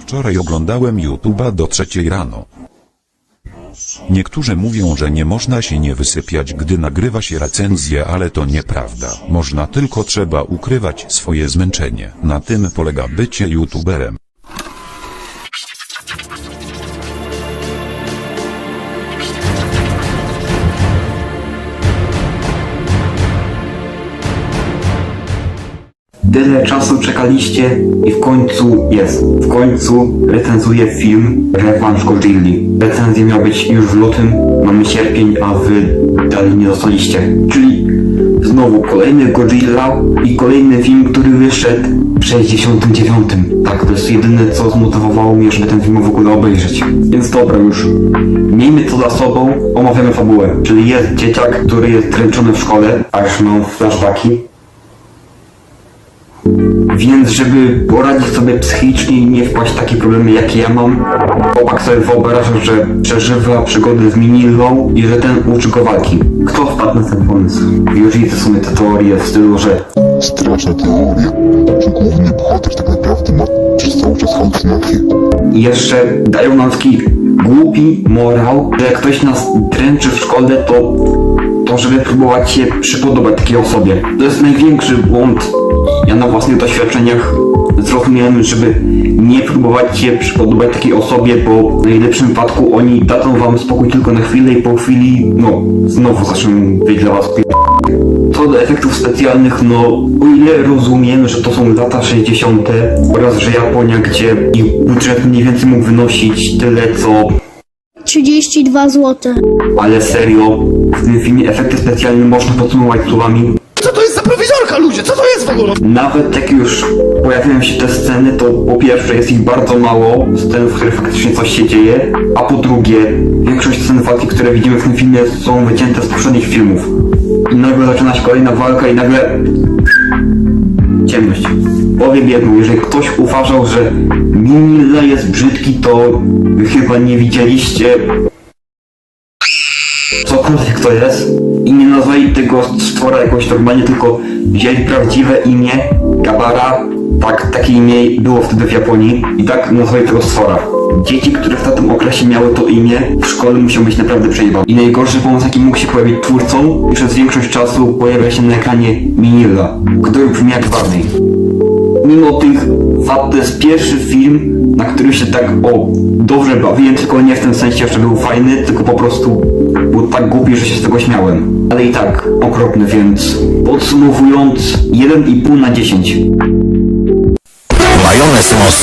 Wczoraj oglądałem YouTube'a do trzeciej rano. Niektórzy mówią, że nie można się nie wysypiać, gdy nagrywa się recenzję, ale to nieprawda. Można tylko trzeba ukrywać swoje zmęczenie. Na tym polega bycie YouTuberem. Tyle czasu czekaliście i w końcu jest. W końcu recenzuję film Rewanż Godzilli. Recenzja miała być już w lutym, mamy sierpień, a wy dalej nie dostaliście. Czyli znowu kolejny Godzilla i kolejny film, który wyszedł w 69. Tak, to jest jedyne co zmotywowało mnie, żeby ten film w ogóle obejrzeć. Więc dobra już. Miejmy to za sobą, omawiamy fabułę. Czyli jest dzieciak, który jest dręczony w szkole, aż mam flashbacki. Więc żeby poradzić sobie psychicznie i nie wpaść w takie problemy jakie ja mam, chłopak sobie wyobraża, że przeżywa przygody z Minillą i że ten uczy go walki. Kto wpadł na ten pomysł? Usually to są te teorie w stylu, że Straszna teoria, że główny bohater tak naprawdę ma przez cały czas halucynacje. i jeszcze dają nam taki głupi morał, że jak ktoś nas dręczy w szkole, to, to żeby próbować się przypodobać takiej osobie. To jest największy błąd. Ja na własnych doświadczeniach zrozumiałem, żeby nie próbować się przypodobać takiej osobie, bo w najlepszym wypadku oni dadzą wam spokój tylko na chwilę i po chwili, no, znowu zaczną być dla was p- co do efektów specjalnych, no o ile rozumiem, że to są lata 60. oraz że Japonia, gdzie ich budżet mniej więcej mógł wynosić tyle co 32 zł. ale serio, w tym filmie efekty specjalne można podsumować słowami. Co to jest za prowizorka, ludzie? Co to jest w ogóle? Nawet jak już pojawiają się te sceny, to po pierwsze jest ich bardzo mało, scen, w których faktycznie coś się dzieje, a po drugie, większość scen walki, które widzimy w tym filmie są wycięte z poprzednich filmów. I nagle zaczyna się kolejna walka i nagle... Ciemność. Powiem jedno, jeżeli ktoś uważał, że Minilla jest brzydki, to chyba nie widzieliście cokolwiek to jest i nie nazwali tego stwora jakoś normalnie, tylko wzięli prawdziwe imię Gabara, tak, takie imię było wtedy w Japonii i tak nazwali tego stwora. Dzieci, które w tamtym okresie miały to imię, w szkole musiał być naprawdę przejebane. I najgorszy pomysł, jaki mógł się pojawić twórcom, i przez większość czasu pojawia się na ekranie Minilla, który brzmi jak Barney mimo tych wad to jest pierwszy film, na który się tak o dobrze bawiłem, tylko nie w tym sensie, że był fajny, tylko po prostu był tak głupi, że się z tego śmiałem. Ale i tak okropny, więc podsumowując 1,5 na 10. Maximus.